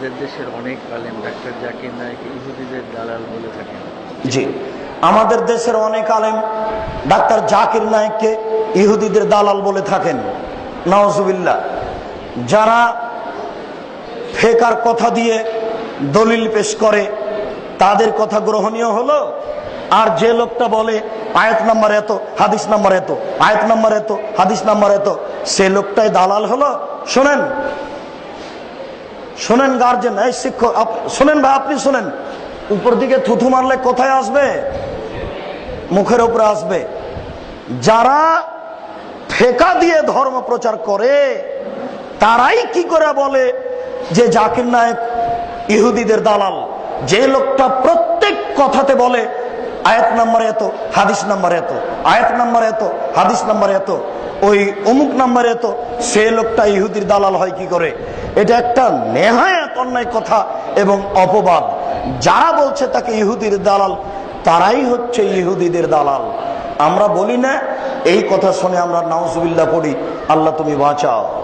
আমাদের দেশের অনেক আলেম ডাক্তার জাকির নায়ক ইহুদিদের দালাল বলে থাকেন। জি। আমাদের দেশের অনেক আলেম ডাক্তার জাকির নায়েককে ইহুদিদের দালাল বলে থাকেন। নওয়াজুবিল্লাহ যারা ফেকার কথা দিয়ে দলিল পেশ করে, তাদের কথা গ্রহণীয় হলো, আর যে লোকটা বলে, আয়াত নাম্বার এত, হাদিস নাম্বার এত, আয়াত নাম্বার এত, হাদিস নাম্বার এত, সে লোকটাই দালাল হলো। শোনেন শোনেন গার্জেন এই শিক্ষক শোনেন ভাই, আপনি শোনেন। উপর দিকে থুথু মারলে কোথায় আসবে? মুখের উপরে আসবে। যারা ঠেকা দিয়ে ধর্ম প্রচার করে, তারাই কি করে বলে যে জাকির নায়ক ইহুদিদের দালাল? যে লোকটা প্রত্যেক কথাতে বলে আয়াত নাম্বার এত, হাদিস নাম্বার এত, আয়াত নাম্বার এত, হাদিস নাম্বার এত, ওই অমুক নাম্বার এত, সে লোকটা ইহুদির দালাল হয় কি করে? এটা একটা নেহায়াত অন্যায় কথা এবং অপবাদ। যারা বলছে তাকে ইহুদির দালাল, তারাই হচ্ছে ইহুদিদের দালাল। আমরা বলি না, এই কথা শুনে আমরা নাউজুবিল্লাহ পড়ি, আল্লাহ তুমি বাঁচাও।